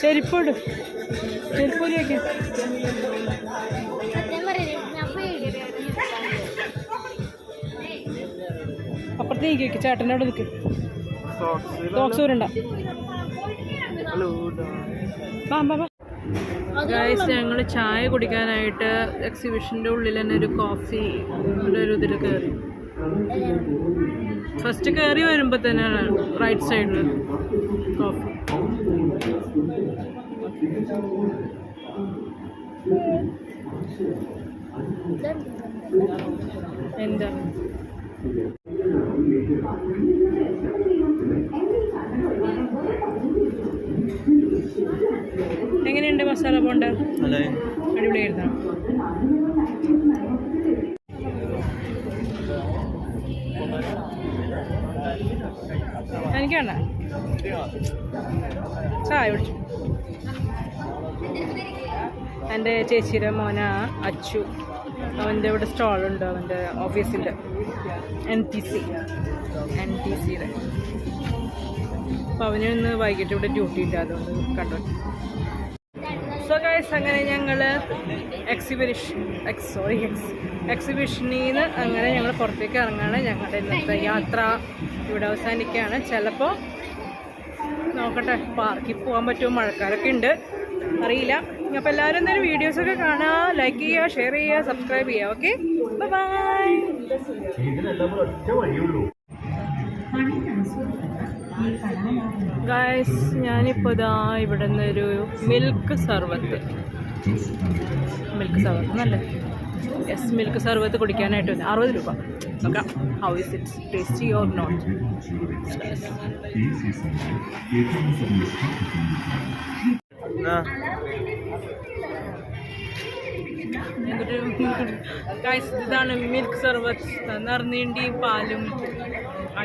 ചെരുപ്പിട്. ചെരുപ്പൊലി വയ്ക്കാം സത്യം പറയരുത് ഞാൻ പേടി അപ്പുറത്തേക്ക് വെക്ക് ചേട്ടന്റെ അവിടെ നിൽക്ക് സോക്സ് ഗായ്സ് ഞങ്ങൾ ചായ കുടിക്കാനായിട്ട് എക്സിബിഷന്റെ ഉള്ളിൽ തന്നെ ഒരു കോഫി ഒരു ഇതിൽ കയറി ഫസ്റ്റ് കയറി വരുമ്പോൾ തന്നെയാണ് റൈറ്റ് സൈഡിൽ കോഫി എന്താ? എങ്ങനെയുണ്ട് മസാല ബോണ്ട അടിപൊളിയായിരുന്നോ എനിക്ക് വേണ്ട ചായ എന്റെ ചേച്ചിയുടെ മോന അച്ചു. അവന്റെ ഇവിടെ സ്റ്റാളുണ്ട് അവന്റെ ഓഫീസിന്റെ. N T C N T സിയുടെ അപ്പോൾ അവന് ഇന്ന് വൈകിട്ട് ഇവിടെ ഡ്യൂട്ടി ഇല്ല അതുകൊണ്ട് കണ്ടു. സോ ഗൈസ് അങ്ങനെ ഞങ്ങൾ എക്സിബിഷൻ എക്സ് സോറി എക്സ് എക്സിബിഷനിൽ നിന്ന് അങ്ങനെ ഞങ്ങൾ പുറത്തേക്ക് ഇറങ്ങാണ്. ഞങ്ങളുടെ ഇന്നത്തെ യാത്ര ഇവിടെ അവസാനിക്കുകയാണ്. ചിലപ്പോൾ നോക്കട്ടെ പാർക്കിൽ പോകാൻ പറ്റുമോ? മഴക്കാരൊക്കെ ഉണ്ട്. അറിയില്ല. അപ്പോൾ എല്ലാവരും എന്തായാലും വീഡിയോസൊക്കെ കാണുക ലൈക്ക് ചെയ്യുക ഷെയർ ചെയ്യുക സബ്സ്ക്രൈബ് ചെയ്യുക. ഓക്കെ ബൈ ഗായ്സ് ഞാനിപ്പോൾ ഇതാ ഇവിടെ നിന്നൊരു മിൽക്ക് സർവത്ത്. മിൽക്ക് സർവത്ത് നല്ലേ യെസ് മിൽക്ക് സർവത്ത് കുടിക്കാനായിട്ട് വന്നു. അറുപത് രൂപ. നോക്കാം how is it tasty or not guys ഇതാണ് മിൽക്ക് സർവത്ത്. നിറനീണ്ടി പാലും.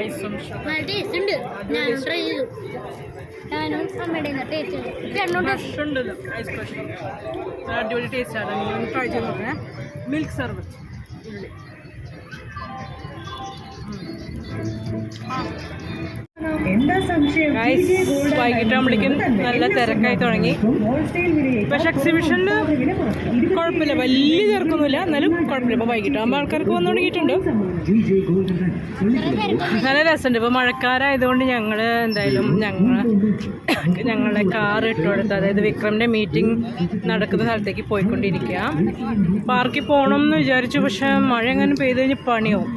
ഐസും sugar. നല്ല ടേസ്റ്റ് ഉണ്ട്. ഞാനും ട്രൈ ചെയ്തു. ഞാനും അമ്മയുടെ ടേസ്റ്റ് ഉണ്ട് രണ്ടും ക്രഷ് ഉണ്ടല്ലോ ഐസ് ക്രഷ് അടിപൊളി ടേസ്റ്റ് ആണ്. ഒന്ന് ട്രൈ ചെയ്ത് നോക്കണേ. മിൽക്ക് സർവത്ത് എന്താ സംശയം? ഗൈസ് വൈകിട്ടാകുമ്പോഴേക്കും നല്ല തിരക്കായി തുടങ്ങി. പക്ഷെ എക്സിബിഷനിൽ കുഴപ്പമില്ല. വലിയ തിരക്കൊന്നുമില്ല. എന്നാലും കുഴപ്പമില്ല. ഇപ്പോൾ വൈകിട്ടാകുമ്പോൾ ആൾക്കാർക്ക് വന്നു തുടങ്ങിയിട്ടുണ്ട്. നല്ല രസമുണ്ട്. ഇപ്പോൾ മഴക്കാരായതുകൊണ്ട് ഞങ്ങൾ എന്തായാലും ഞങ്ങൾ ഞങ്ങളുടെ കാർ ഇട്ട് കൊടുത്ത് അതായത് വിക്രമിന്റെ മീറ്റിംഗ് നടക്കുന്ന സ്ഥലത്തേക്ക് പോയിക്കൊണ്ടിരിക്കുക പാർക്കിൽ പോകണം എന്ന് വിചാരിച്ചു പക്ഷെ മഴ എങ്ങനെ പെയ്ത് കഴിഞ്ഞ് പണിയാവും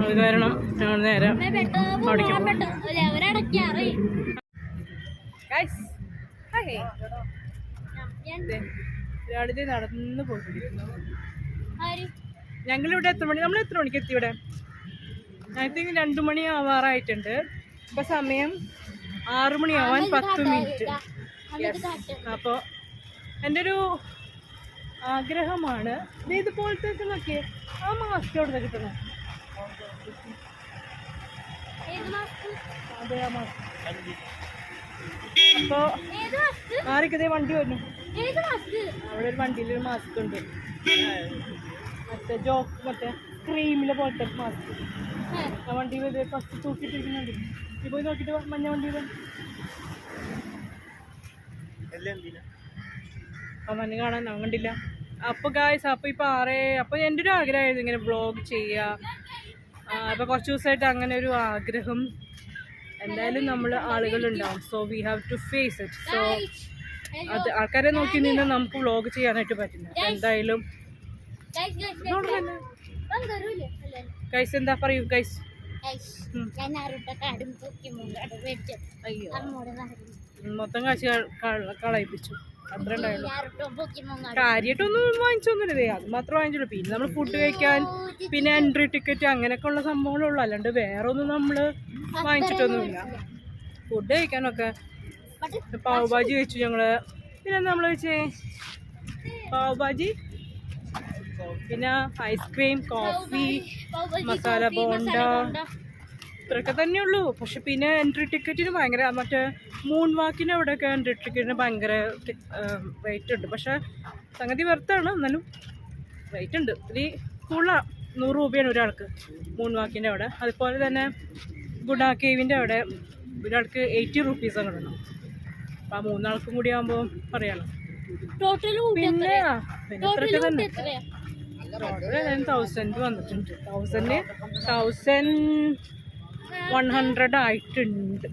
അത് കാരണം ഞങ്ങൾ നേരെ ഒരാളിത് നടന്ന് പോയിക്കൊണ്ടിരിക്കുന്നു. ഞങ്ങളിവിടെ എത്ര മണി? നമ്മൾ എത്ര മണിക്ക് എത്തി ഇവിടെ? ഐ തിങ്ക് രണ്ടു മണി ആവാറായിട്ടുണ്ട്. ഇപ്പം സമയം ആറു മണിയാവാൻ പത്ത് മിനിറ്റ്. അപ്പോ എന്റെ ഒരു ആഗ്രഹമാണ്. ഇത് ഇതുപോലത്തെ നോക്കി ആ മാസ്ക് അവിടെ കിട്ടണം അതെ ആ മാസ്ക് അപ്പോൾ ഏത് മാസ്ക് ആരൊക്കെ വണ്ടി വരുന്നു ഏത് മാസ്ക് അവിടെ ഒരു വണ്ടിയിൽ ഒരു മാസ്ക് ഉണ്ട്. മറ്റേ ജോക്ക് മറ്റേ ക്രീമിലെ പോലത്തെ മാസ്ക് ആ വണ്ടി ഫസ്റ്റ് തൂക്കിയിട്ടിരിക്കുന്നുണ്ട്. ഈ പോയി നോക്കിയിട്ട് മഞ്ഞ വണ്ടി ആ മഞ്ഞ കാണാൻ ഞാൻ കണ്ടില്ല. അപ്പോൾ ഗായ്സ് അപ്പോൾ ഈ പാറേ അപ്പോൾ എന്റെ ഒരു ആഗ്രഹമായിരുന്നു ഇങ്ങനെ ബ്ലോഗ് ചെയ്യുക അപ്പോൾ കുറച്ച് ദിവസമായിട്ട് അങ്ങനെ ഒരു ആഗ്രഹം. എന്തായാലും നമ്മൾ ആളുകളുണ്ടാവും. So we have to face it so അത് ആൾക്കാരെ നോക്കി നിന്ന് നമുക്ക് വ്ളോഗ് ചെയ്യാനായിട്ട് പറ്റില്ല എന്തായാലും ഗൈസ് എന്താ പറയൂ ഗൈസ് മൊത്തം കാശ് കള- കള- കളയിപ്പിച്ചു. അത്ര കാര്യമായിട്ടൊന്നും വാങ്ങിച്ചൊന്നുമില്ലേ അത് മാത്രം വാങ്ങിച്ചുള്ളൂ. പിന്നെ നമ്മൾ ഫുഡ് കഴിക്കാൻ പിന്നെ എൻട്രി ടിക്കറ്റ് അങ്ങനെയൊക്കെ ഉള്ള സംഭവങ്ങളുള്ളൂ. അല്ലാണ്ട് വേറെ ഒന്നും നമ്മൾ വാങ്ങിച്ചിട്ടൊന്നുമില്ല. ഫുഡ് കഴിക്കാനൊക്കെ പാവ് ഭാജി കഴിച്ചു ഞങ്ങൾ. പിന്നെ നമ്മൾ വെച്ചേ? പാവ് ഭാജി പിന്നെ ഐസ്ക്രീം കോഫി മസാല ബോണ്ട ഇത്രയൊക്കെ തന്നെയുള്ളൂ. പക്ഷെ പിന്നെ എൻട്രി ടിക്കറ്റിന് ഭയങ്കര മറ്റേ മൂൺ വാക്കിന് അവിടെയൊക്കെ എൻട്രി ടിക്കറ്റിന് ഭയങ്കര റേറ്റ് ഉണ്ട്. പക്ഷെ സംഗതി വെറുത്താണ് എന്നാലും റേറ്റ് ഉണ്ട്. ഇത്തിരി കൂടുതലാണ് നൂറ് രൂപയാണ് ഒരാൾക്ക് മൂൺ വാക്കിന്റെ അവിടെ. അതുപോലെ തന്നെ ഗുഡാ കേവിന്റെ അവിടെ ഒരാൾക്ക് എയ്റ്റി റുപ്പീസ് കിട്ടണം അപ്പം ആ മൂന്നാൾക്കും കൂടി ആകുമ്പോൾ പറയാലോ. പിന്നെ ഇത്രയൊക്കെ തന്നെ. ടോട്ടൽ തൗസൻഡ് വന്നിട്ടുണ്ട്. തൗസൻഡ് തൗസൻഡ് വൺ ഹൺഡ്രഡ് ആയിട്ടുണ്ട്.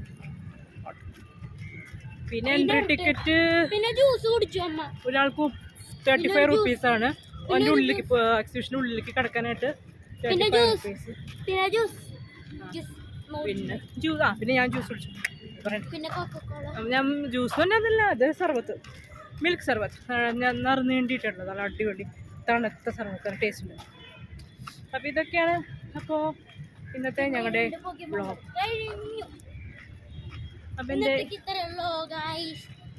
പിന്നെ എൻട്രി ടിക്കറ്റ് പിന്നെ ജ്യൂസ് കുടിച്ചു അമ്മ? ഒരാൾക്ക് തേർട്ടി ഫൈവ് റുപ്പീസാണ് അതിന്റെ ഉള്ളിലേക്ക് എക്സിബിഷന്റെ ഉള്ളിലേക്ക് കിടക്കാനായിട്ട് തേർട്ടി പിന്നെ ഫൈവ് റുപ്പീസ് പിന്നെ ജ്യൂസ് ആ പിന്നെ ഞാൻ ജ്യൂസ് കുടിച്ചു. ഞാൻ ജ്യൂസ് തന്നെ അതല്ല അത് സർബത്ത് മിൽക്ക് സർബത്ത് ഞാൻ നിറഞ്ഞു വേണ്ടിയിട്ടുള്ളത്. നല്ല അടിപൊളി. തണുത്ത സർവക്കാർ ടേസ്റ്റ് ഉണ്ട് അപ്പോൾ ഇതൊക്കെയാണ് അപ്പോൾ ഇന്നത്തെ ഞങ്ങളുടെ ബ്ലോഗ് അപ്പം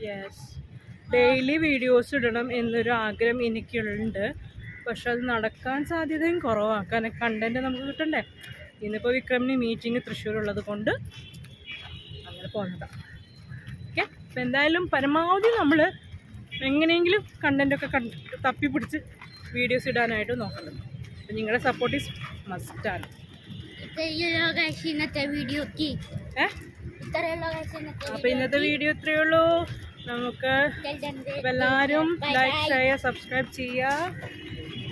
യെസ് ഡെയിലി വീഡിയോസ് ഇടണം എന്നൊരു ആഗ്രഹം എനിക്കുണ്ട്. പക്ഷെ അത് നടക്കാൻ സാധ്യതയും കുറവാണ് കാരണം കണ്ടന്റ് നമുക്ക് കിട്ടണ്ടേ. ഇന്നിപ്പോൾ വിക്രമിന് മീറ്റിംഗ് തൃശ്ശൂരുള്ളത് കൊണ്ട് അങ്ങനെ പോകുന്നതാണ് ഓക്കെ അപ്പം എന്തായാലും പരമാവധി നമ്മൾ എങ്ങനെയെങ്കിലും കണ്ടന്റൊക്കെ കണ്ട് തപ്പിപ്പിടിച്ച് വീഡിയോസ് ഇടാനായിട്ട് നോക്കണം അപ്പം നിങ്ങളുടെ സപ്പോർട്ട് ഈസ് മസ്റ്റാണ് ഇന്നത്തെ വീഡിയോ അപ്പം ഇന്നത്തെ വീഡിയോ ഇത്രയേ ഉള്ളൂ. നമുക്ക് എല്ലാവരും ലൈക്ക് ചെയ്യുക സബ്സ്ക്രൈബ് ചെയ്യുക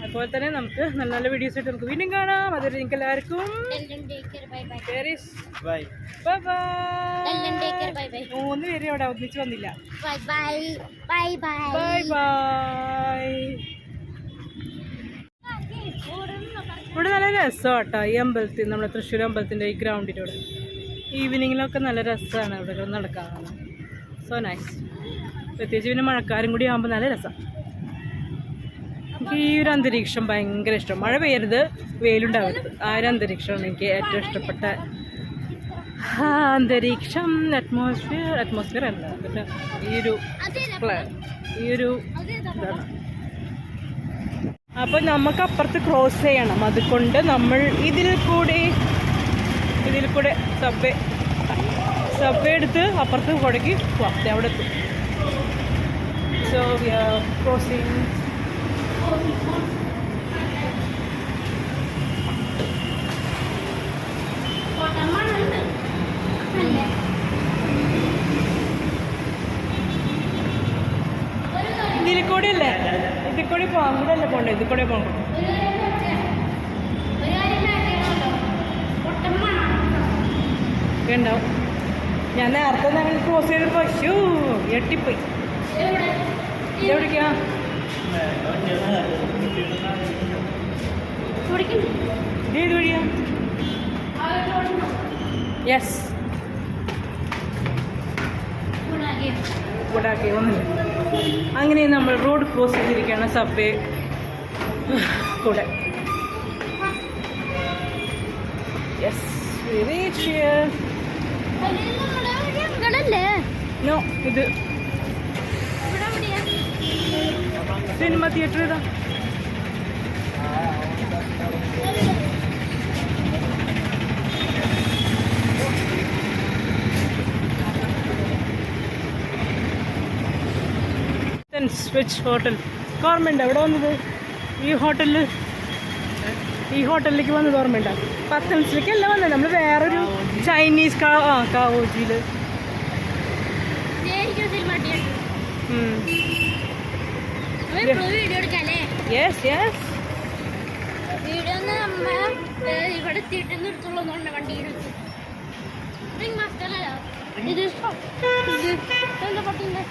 അതുപോലെ തന്നെ നമുക്ക് നല്ല നല്ല വീഡിയോസ് ആയിട്ട് നമുക്ക് വീണ്ടും കാണാം. അതുവരെ നിങ്ങൾക്ക് എല്ലാവർക്കും ബൈ ബൈ പേരിസ് ബൈ ബൈ എല്ലാം ബൈ ബൈ ബൈ മൂന്ന് പേര് അവിടെ ഒന്നിച്ച് വന്നില്ല. ബൈ ബൈ ഇവിടെ നല്ല രസമാട്ടോ. ഈ അമ്പലത്തിൽ നമ്മുടെ തൃശ്ശൂർ അമ്പലത്തിന്റെ ഈ ഗ്രൗണ്ടിലൂടെ. ഈവനിങ്ങിലൊക്കെ നല്ല രസമാണ് ഇവിടെ നടക്കാൻ. സോ നൈസ് പ്രത്യേകിച്ച് പിന്നെ മഴക്കാരും കൂടി ആകുമ്പോൾ നല്ല രസം. ഈ ഒരു അന്തരീക്ഷം ഭയങ്കര ഇഷ്ടം. മഴ പെയ്യരുത് വെയിലുണ്ടാവരുത്. ആ ഒരു അന്തരീക്ഷമാണ് എനിക്ക് ഏറ്റവും ഇഷ്ടപ്പെട്ട. അന്തരീക്ഷം അറ്റ്മോസ്ഫിയർ അറ്റ്മോസ്ഫിയർ അല്ല ഈ ഒരു ഈ ഒരു അപ്പോൾ നമുക്ക് അപ്പുറത്ത് ക്രോസ് ചെയ്യണം. അതുകൊണ്ട് നമ്മൾ ഇതിൽ കൂടി ഇതിൽ കൂടെ സബ്വേ സബ്വേ എടുത്ത് അപ്പുറത്ത് കുടക്കി പോവാം. അവിടെ എത്തും. സോ വി ആർ ക്രോസിങ് ഇതിൽ കൂടെ അല്ലേ? ഇതിൽ കൂടി പോകാം ഇവിടെ അല്ല പോകണ്ടേ ഇതിൽ കൂടെ പോകണം ഉണ്ടാവും ഞാൻ നേരത്തെ ഞങ്ങൾ ക്രോസ് ചെയ്ത് പശു എട്ടിപ്പോയി എവിടേക്കാ യെസ് കൂടാക്കി വന്നില്ല. അങ്ങനെ നമ്മൾ റോഡ് ക്രോസ് ചെയ്തിരിക്കുകയാണ് സബ്വേ കൂടെ. യെസ് നോ ഇത് സിനിമ തിയേറ്റർ ഇതാ. സ്വിച്ച് ഹോട്ടൽ ഗവൺമെന്റ് എവിടെ വന്നത്? ഈ ഹോട്ടലിൽ ഈ ഹോട്ടലിലേക്ക് വന്നത് ഓർമ്മയുണ്ടോ പത്തൻസിലേക്ക് അല്ല വന്നത് നമ്മൾ വേറൊരു ചൈനീസ് കാ ആ കാവോജിയിൽ യെസ് യെസ് ഇവിടെ എത്തിയിട്ട് നിർത്തുള്ളൂന്നുണ്ട് വണ്ടിയിൽ റിംഗ് മാസ്റ്റർ അല്ല ഇത് ഇത് എന്താ പട്ടിന്റെ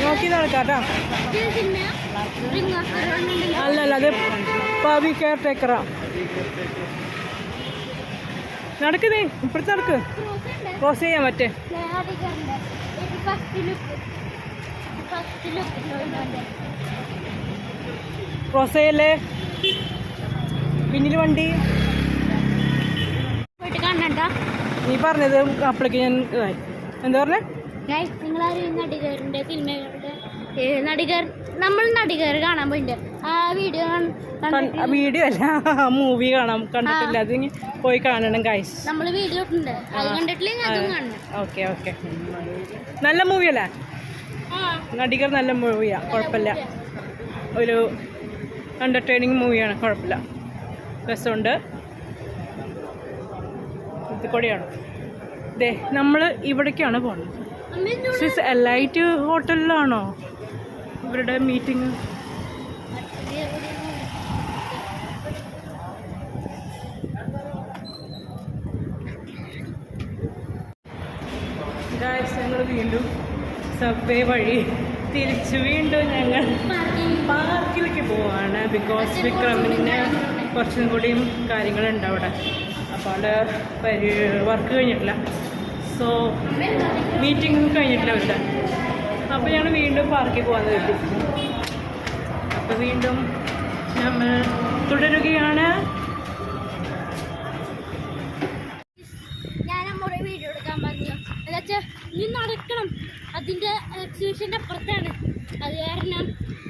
നോക്കി നടക്കാട്ടാ അല്ലല്ല അത് പവി കെയർ ടേക്കറാ. നടക്കുന്നേ ഇപ്പഴത്തെ നടക്ക്. ക്രോസ് ചെയ്യാൻ പറ്റേ ചോദിച്ചോണ്ട് ക്രോസ് ചെയ്യല്ലേ? പിന്നിൽ വണ്ടി. നീ പറഞ്ഞത് അപ്പോഴേക്ക് ഞാൻ. എന്താ പറഞ്ഞേ? ഗൈസ് നിങ്ങളാരും നടികരുടെ സിനിമകളുടെ നടികർ നമ്മൾ നടികർ കാണാൻ പോയിട്ടുണ്ട്. ആ വീഡിയോ വീഡിയോ അല്ല മൂവി കാണാം കണ്ടിട്ടില്ല. അത് പോയി കാണണം ഗൈസ് നമ്മൾ വീഡിയോ ഇട്ടുണ്ട് അത് കണ്ടിട്ടില്ല? അതും കാണണം. ഓക്കെ ഓക്കെ നല്ല മൂവിയല്ലേ ആ. നടികർ നല്ല മൂവിയാ കുഴപ്പമില്ല. ഒരു എന്റർടൈനിങ് മൂവിയാണ് കുഴപ്പമില്ല. രസമുണ്ട്. ഇത് കൂടെയാണ്. ദേ നമ്മൾ ഇവിടേക്കാണ് പോകുന്നത് സിസ് എലൈറ്റ് ഹോട്ടലിലാണോ? ഇവരുടെ മീറ്റിംഗ് ഞങ്ങൾ വീണ്ടും സബ്വേ വഴി തിരിച്ചു വീണ്ടും ഞങ്ങൾ പാർക്കിലേക്ക് പോവാണ്. ബിക്കോസ് വിക്രമിന് കുറച്ചും കൂടിയും കാര്യങ്ങളുണ്ട് അവിടെ. അപ്പോൾ അവിടെ വർക്ക് കഴിഞ്ഞിട്ടില്ല. സോ മീറ്റിംഗ് കഴിഞ്ഞിട്ടില്ല അവരുടെ. അപ്പോൾ ഞങ്ങൾ വീണ്ടും പാർക്കിൽ പോകാൻ കിട്ടി അപ്പോൾ വീണ്ടും നമ്മൾ തുടരുകയാണ്. നടക്കണം. അതിന്റെ എക്സിബിഷന്റെ അപ്പുറത്താണ് അത് കാരണം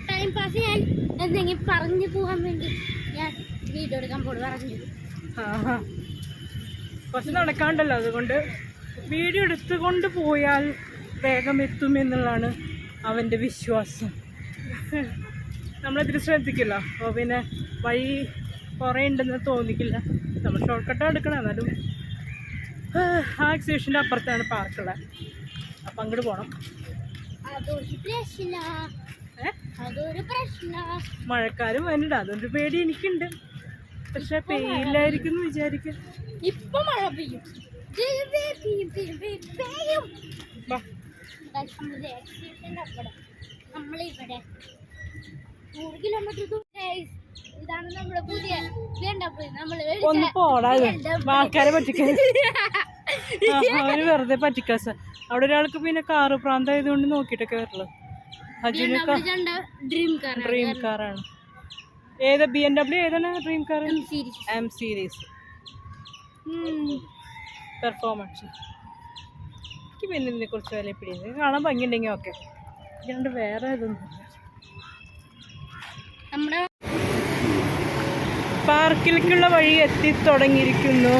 ടൈം പാസ് ഞാൻ എന്തെങ്കിലും പറഞ്ഞു പോകാൻ വേണ്ടി ഞാൻ വീഡിയോ എടുക്കാൻ പോയി പറഞ്ഞു. കുറച്ച് നടക്കാണ്ടല്ലോ അതുകൊണ്ട്. വീഡിയോ എടുത്തുകൊണ്ട് പോയാൽ വേഗം എത്തുമെന്നുള്ളതാണ് അവന്റെ വിശ്വാസം. നമ്മളതിൽ ശ്രദ്ധിക്കില്ല. അപ്പോൾ പിന്നെ വഴി കുറേ ഉണ്ടെന്ന് തോന്നിക്കില്ല. നമ്മൾ ഷോർട്ട് കട്ടാണ് എടുക്കണം. എന്നാലും ആ എക്സിബിഷന്റെ അപ്പുറത്താണ് പാർക്കുള്ളത് അപ്പം അങ്ങോട്ട് പോകണം അതൊരു വേണ്ട അതൊരു മഴക്കാലം അതുകൊണ്ട് പേടി എനിക്കുണ്ട്. പക്ഷെ പെയ്യില്ലായിരിക്കും എന്ന് വിചാരിക്കും. ഇപ്പൊ മഴ പെയ്യും. നമ്മളിവിടെ നൂറ് കിലോമീറ്റർ ഇതാണ് നമ്മുടെ പുതിയ ഒന്ന് പോടാ. ആൾക്കാരെ പറ്റിക്കാൻ. അവർ വെറുതെ പറ്റിക്കാ അവിടെ ഒരാൾക്ക് പിന്നെ കാറ് പ്രാന്തായതുകൊണ്ട് നോക്കിട്ടൊക്കെ വരുള്ളൂ ഏതാ ഡ്രീം കാറാണ് ബി എം ഡബ്ല്യു ഏതാണ് dream car M series performance എനിക്ക് പിന്നെ ഇതിനെ കുറിച്ച് വില പിടിയത് കാണാൻ ഭംഗിയുണ്ടെങ്കിൽ ഓക്കെ ഇതുകൊണ്ട് വേറെ ഇതൊന്നും നമ്മുടെ പാർക്കിലേക്കുള്ള വഴി എത്തി തുടങ്ങിയിരിക്കുന്നു.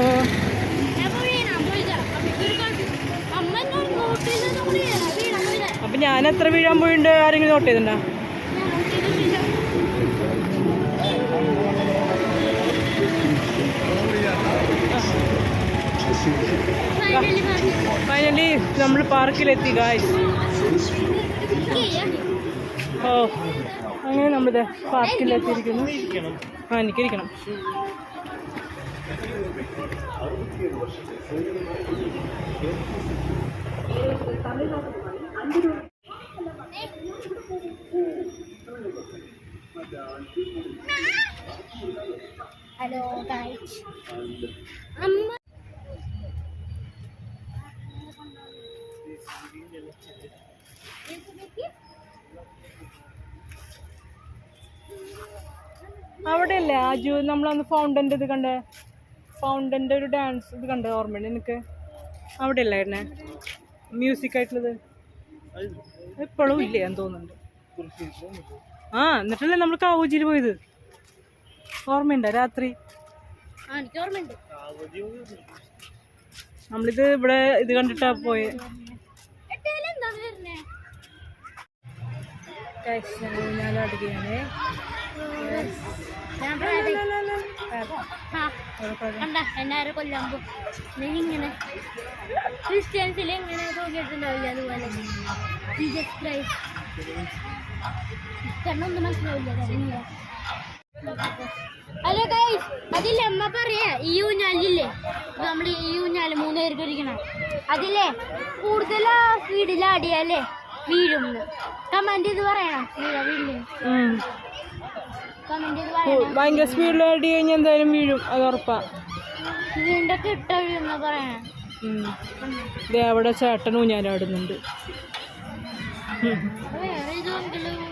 അപ്പം ഞാൻ എത്ര വീഴാൻ പോയിട്ടുണ്ട് ആരെങ്കിലും നോട്ട് ചെയ്തിട്ടുണ്ടോ? ഫൈനലി നമ്മൾ പാർക്കിലെത്തി ഗായ്സ് ഓ അങ്ങനെ നമ്മൾ പാർക്കിലെത്തിയിരിക്കുന്നു ആ എനിക്കിരിക്കണം ഹലോ ഗൈസ് അമ്മ അവിടെയല്ലേ? ആജു നമ്മളന്ന് ഫൗണ്ടന്റെ ഇത് കണ്ടേ? ഫൗണ്ടന്റെ ഒരു ഡാൻസ് ഇത് കണ്ടേ ഓർമ്മയുണ്ട് എനിക്ക് അവിടെ അല്ലായിരുന്നേ മ്യൂസിക് ആയിട്ടുള്ളത്? ഇപ്പോഴും ഇല്ല എന്ന് തോന്നുന്നുണ്ട്. ആ എന്നിട്ടല്ലേ നമ്മൾ കാവൂജിയിൽ പോയത്? ഓർമ്മയുണ്ടോ രാത്രി? നമ്മളിത് ഇവിടെ ഇത് കണ്ടിട്ടാ പോയേ. ഞാൻ അടുക്കുകയാണേ കണ്ട എന്നാരെ കൊല്ലാൻ പോ നീ ഇങ്ങനെ ക്രിസ്ത്യൻസിൽ എങ്ങനെ തോന്നിയിട്ടുണ്ടാവില്ല അതുപോലെ. ജീസസ് ക്രൈസ്റ്റ് കണ്ണൊന്നും മനസ്സിലാവില്ല കരഞ്ഞില്ല ഹലോ ഗൈസ് അതില്ലേ അമ്മ പറയാ? ഈ ഊഞ്ഞാലില്ലേ? നമ്മൾ ഈ ഊഞ്ഞാൽ മൂന്ന് പേർക്ക് ഇരിക്കണം അതില്ലേ? കൂടുതൽ സ്പീഡിൽ ആടിയാലേ വീഴും കമന്റ് ഇത് പറയണം. വീഴ വീഴില്ലേ. ഭയങ്കര സ്പീഡിൽ അടി കഴിഞ്ഞ എന്തായാലും വീഴും അത് ഉറപ്പാ. ദേവടെ അവിടെ ചേട്ടൻ ഊഞ്ഞാലാടുന്നുണ്ട്. വേറെ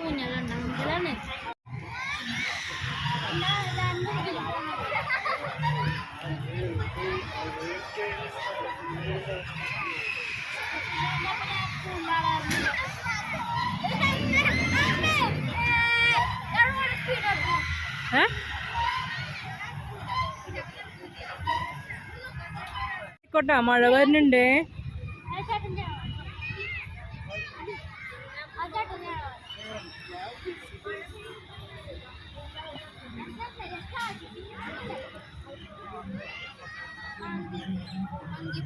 ഊഞ്ഞാലുണ്ടാണ് ആയിക്കോട്ടെ മഴ വരുന്നുണ്ടേ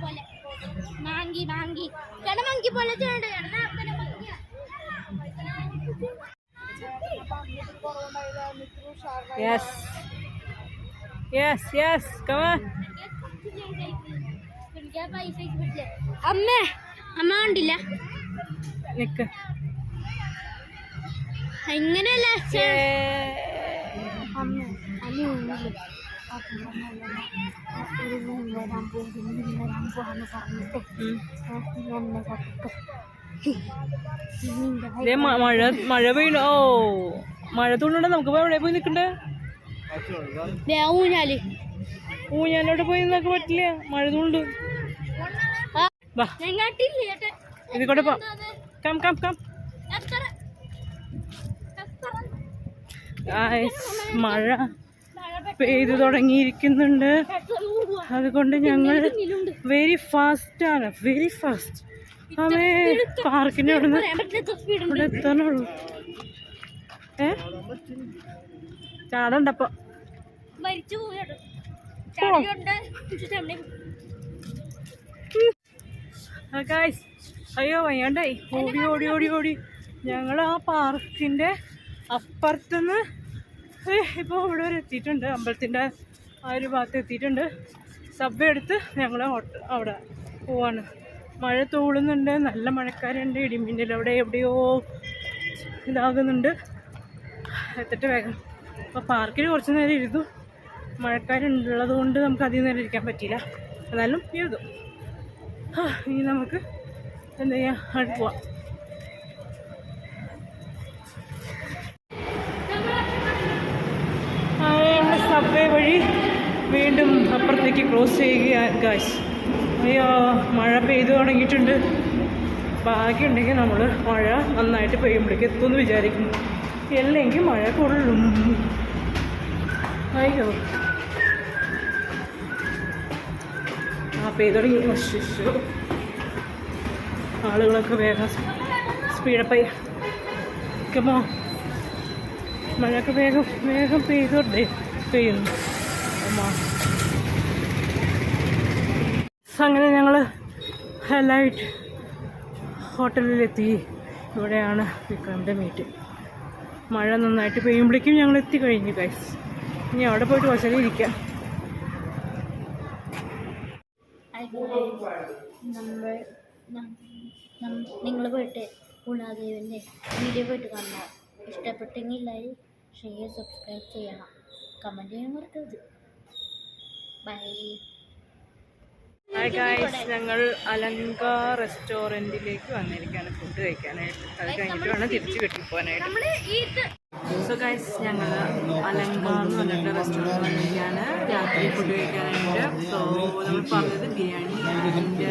പോലെ മാങ്കി മാങ്കി ചേട്ടാ മങ്കി പോലെ ചെയ്യണ്ട ചേട്ടാ അപ്പനെ മങ്കിയാ. യെസ് യെസ് യെസ് കമാൻ എനിക്ക് അമ്മേ അമ്മ കണ്ടില്ല. നിക്ക്. എങ്ങനെയല്ല മഴ മഴ പെയ്യണ. ഓ മഴ തുള്ളുണ്ട്? നമുക്ക് എവിടെ പോയി നിക്കണ്ടേ ഊഞ്ഞാൽ. ഊഞ്ഞാലോട്ട് പോയി നിന്നൊക്കെ പറ്റില്ല. മഴ തുള്ളു. വാ. ഞാൻ കേട്ടില്ല ഇത് കൂടെ പോ കം കം മഴ പെയ്തു? തുടങ്ങിയിരിക്കുന്നുണ്ട്. അതുകൊണ്ട് ഞങ്ങൾ വെരി ഫാസ്റ്റ് ആണ്. വെരി ഫാസ്റ്റ് അവേ പാർക്കിന് അവിടെ നിന്ന് ഇവിടെ എത്താനുള്ളൂ ഏ ചാടണ്ടപ്പോ ഗായ്സ് അയ്യോ വയ്യാണ്ടായി ഓടി ഓടി ഓടി ഓടി. ഞങ്ങൾ ആ പാർക്കിന്റെ അപ്പുറത്തുനിന്ന് ഇപ്പോൾ ഇവിടെ വരെ എത്തിയിട്ടുണ്ട്. അമ്പലത്തിന്റെ ആ ഒരു ഭാഗത്ത് എത്തിയിട്ടുണ്ട്. സബ്വേ എടുത്ത് ഞങ്ങൾ അവിടെ പോവാണ്. മഴ തൂളുന്നുണ്ട്. നല്ല മഴക്കാരുണ്ട്. ഇടിമിന്നൽ അവിടെ എവിടെയോ ഇതാകുന്നുണ്ട്. എത്തിട്ട് വേഗം. അപ്പോൾ പാർക്കിൽ കുറച്ച് നേരം ഇരുന്നു. മഴക്കാരുള്ളത് കൊണ്ട് നമുക്ക് അധികം നേരം ഇരിക്കാൻ പറ്റിയില്ല. എന്നാലും ഇരുന്നു. ഇനി നമുക്ക് എന്താ ചെയ്യാ? അവിടെ പോവാം. വഴി വീണ്ടും അപ്പുറത്തേക്ക് ക്രോസ് ചെയ്യുകയാണ് കാശ് അയ്യോ മഴ പെയ്തു തുടങ്ങിയിട്ടുണ്ട്. ഭാഗ്യമുണ്ടെങ്കിൽ നമ്മൾ മഴ നന്നായിട്ട് പെയ്യുമ്പോഴേക്ക് എത്തുമെന്ന് വിചാരിക്കുന്നു. അല്ലെങ്കിൽ മഴ കൊള്ളും. അയ്യോ. ആ പെയ്തു തുടങ്ങി അശ്ശോ. ആളുകളൊക്കെ വേഗം സ്പീഡപ്പായി കമോ മഴയൊക്കെ വേഗം വേഗം പെയ്തോട്ടെ. പെയ്യുന്നു. അങ്ങനെ ഞങ്ങൾ ഹെലൈറ്റ് ഹോട്ടലിലെത്തി. ഇവിടെയാണ് വിക്രമിന്റെ മീറ്റ് മഴ നന്നായിട്ട് പെയ്യുമ്പോഴേക്കും ഞങ്ങൾ എത്തിക്കഴിഞ്ഞു കൈസ് ഇനി അവിടെ പോയിട്ട് കുറച്ചു നേരം ഇരിക്കാം. നമ്മൾ നിങ്ങൾ പോയിട്ട് ഗുണാദേവിന്റെ വീഡിയോ പോയിട്ട് കാണുക. ഇഷ്ടപ്പെട്ടെങ്കിൽ ലൈക്ക് ഷെയർ സബ്സ്ക്രൈബ് ചെയ്യണം. കമന്റ് ചെയ്യാൻ മറക്കരുത്. ബൈ ഹായ് ഗായ്സ് ഞങ്ങൾ അലങ്ക റെസ്റ്റോറന്റിലേക്ക് വന്നിരിക്കുകയാണ് ഫുഡ് കഴിക്കാനായിട്ട്. അത് കഴിഞ്ഞിട്ട് വേണം തിരിച്ച് വീട്ടിൽ പോകാനായിട്ട്. നമ്മൾ ഈ സോ ഗൈസ് ഞങ്ങൾ അലങ്ക എന്ന് പറഞ്ഞിട്ട് റെസ്റ്റോറന്റ് വന്നിരിക്കുകയാണ്. രാത്രി ഫുഡ് കഴിക്കാനായിട്ട്. സോ നമ്മൾ പറഞ്ഞത് ബിരിയാണി ആൻഡ്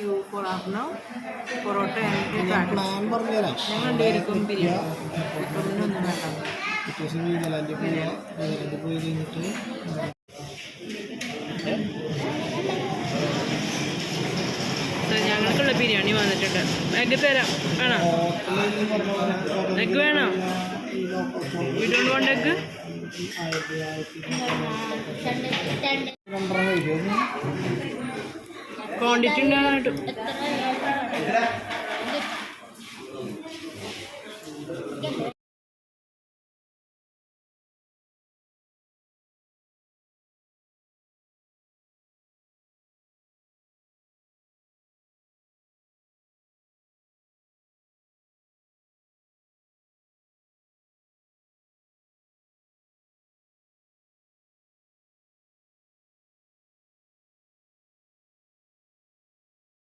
യു ആഫ്നോ പൊറോട്ട ആൻഡ് ഞങ്ങൾ ഉണ്ടായിരിക്കും ബിരിയാണി. ഒന്നും വേണ്ട വന്നിട്ടുണ്ട്. എഗ് തരാം വേണോ? എഗ് വേണോ കൊണ്ട് യു വോണ്ട് എഗ് ക്വാണ്ടിറ്റി ഉണ്ടാകാനായിട്ട്